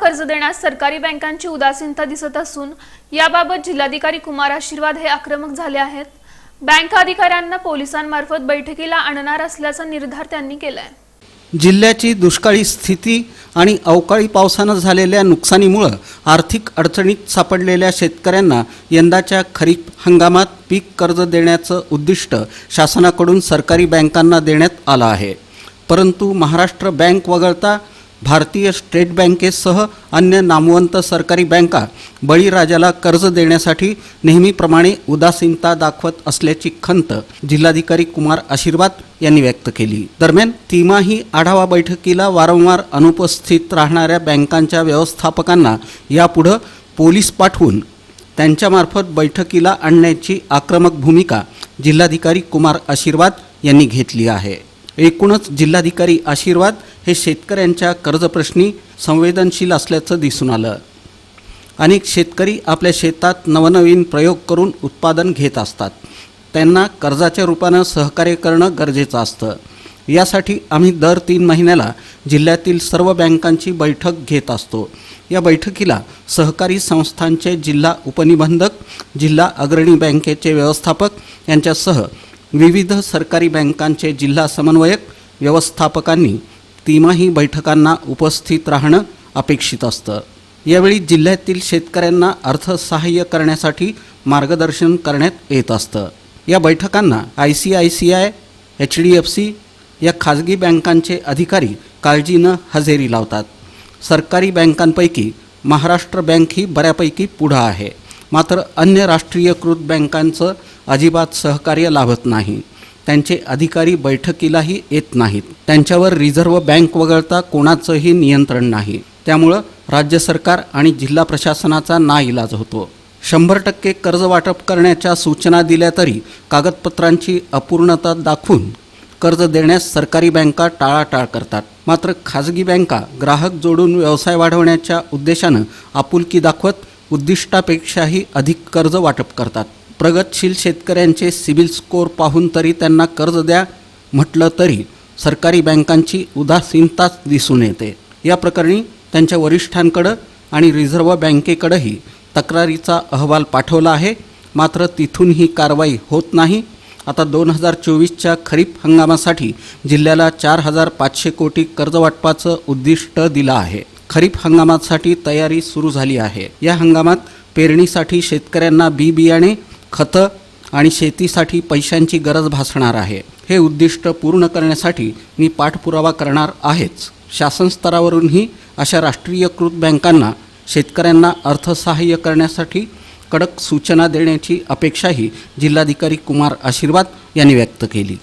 कर्ज देण्यास सरकारी बँकांची उदासीनता दिसत असून याबाबत जिल्हाधिकारी कुमार आशीर्वाद हे आक्रमक झाले आहेत. बँक अधिकाऱ्यांना पोलिसांमार्फत बैठकीला आणणार असल्याचा निर्धार त्यांनी केलाय. जिल्ह्याची दुष्काळी स्थिती आणि अवकाळी पावसानं झालेल्या नुकसानीमुळं आर्थिक अडचणीत सापडलेल्या शेतकऱ्यांना यंदाच्या खरीप हंगामात पीक कर्ज देण्याचं उद्दिष्ट शासनाकडून सरकारी बँकांना देण्यात आलं आहे. परंतु महाराष्ट्र बँक वगळता भारतीय स्टेट बँकेसह अन्य नामवंत सरकारी बँका बळीराजाला कर्ज देण्यासाठी नेहमीप्रमाणे उदासीनता दाखवत असल्याची खंत जिल्हाधिकारी कुमार आशीर्वाद यांनी व्यक्त केली. दरम्यान तिमाही आढावा बैठकीला वारंवार अनुपस्थित राहणाऱ्या बँकांच्या व्यवस्थापकांना यापुढं पोलीस पाठवून त्यांच्यामार्फत बैठकीला आणण्याची आक्रमक भूमिका जिल्हाधिकारी कुमार आशीर्वाद यांनी घेतली आहे. एकूणच जिल्हाधिकारी आशीर्वाद हे शेतकऱ्यांच्या कर्जप्रश्नी संवेदनशील असल्याचं दिसून आलं. अनेक शेतकरी आपल्या शेतात नवनवीन प्रयोग करून उत्पादन घेत असतात. त्यांना कर्जाच्या रूपानं सहकार्य करणं गरजेचं असतं. यासाठी आम्ही दर तीन महिन्याला जिल्ह्यातील सर्व बँकांची बैठक घेत असतो. या बैठकीला सहकारी संस्थांचे जिल्हा उपनिबंधक जिल्हा अग्रणी बँकेचे व्यवस्थापक यांच्यासह विविध सरकारी बँकांचे जिल्हा समन्वयक व्यवस्थापकांनी तिमाही बैठकांना उपस्थित राहणं अपेक्षित असतं. यावेळी जिल्ह्यातील शेतकऱ्यांना अर्थसहाय्य करण्यासाठी मार्गदर्शन करण्यात येत असतं. या बैठकांना I C I C I H D F C या खाजगी बँकांचे अधिकारी काळजीनं हजेरी लावतात. सरकारी बँकांपैकी महाराष्ट्र बँक ही बऱ्यापैकी पुढं आहे. मात्र अन्य राष्ट्रीयकृत बँकांचं अजिबात सहकार्य लाभत नाही. त्यांचे अधिकारी बैठकीलाही येत नाहीत. त्यांच्यावर रिझर्व्ह बँक वगळता कोणाचंही नियंत्रण नाही. त्यामुळं राज्य सरकार आणि जिल्हा प्रशासनाचा नाइलाज होतो. शंभर टक्के कर्ज वाटप करण्याच्या सूचना दिल्या तरी कागदपत्रांची अपूर्णता दाखवून कर्ज देण्यास सरकारी बँका टाळाटाळ करतात. मात्र खाजगी बँका ग्राहक जोडून व्यवसाय वाढवण्याच्या उद्देशानं आपुलकी दाखवत उद्दिष्टापेक्षाही अधिक कर्ज वाटप करतात. प्रगतशील शेतकऱ्यांचे सिबिल स्कोअर पाहून तरी त्यांना कर्ज द्या म्हटलं तरी सरकारी बँकांची उदासीनताच दिसून येते. या प्रकरणी त्यांच्या वरिष्ठांकडं आणि रिझर्व्ह बँकेकडंही तक्रारीचा अहवाल पाठवला आहे. मात्र तिथून ही कारवाई होत नाही. आता दोन हजार चोवीसच्या खरीप हंगामासाठी जिल्ह्याला चार हजार पाचशे कोटी कर्जवाटपाचं उद्दिष्ट दिलं आहे. खरीप हंगामासाठी तयारी सुरू झाली आहे. या हंगामात पेरणीसाठी शेतकऱ्यांना बी बियाणे खतं आणि शेतीसाठी पैशांची गरज भासणार आहे. हे उद्दिष्ट पूर्ण करण्यासाठी मी पाठपुरावा करणार आहेच. शासन स्तरावरूनही अशा राष्ट्रीयकृत बँकांना शेतकऱ्यांना अर्थसहाय्य करण्यासाठी कडक सूचना देण्याची अपेक्षाही जिल्हाधिकारी कुमार आशीर्वाद यांनी व्यक्त केली.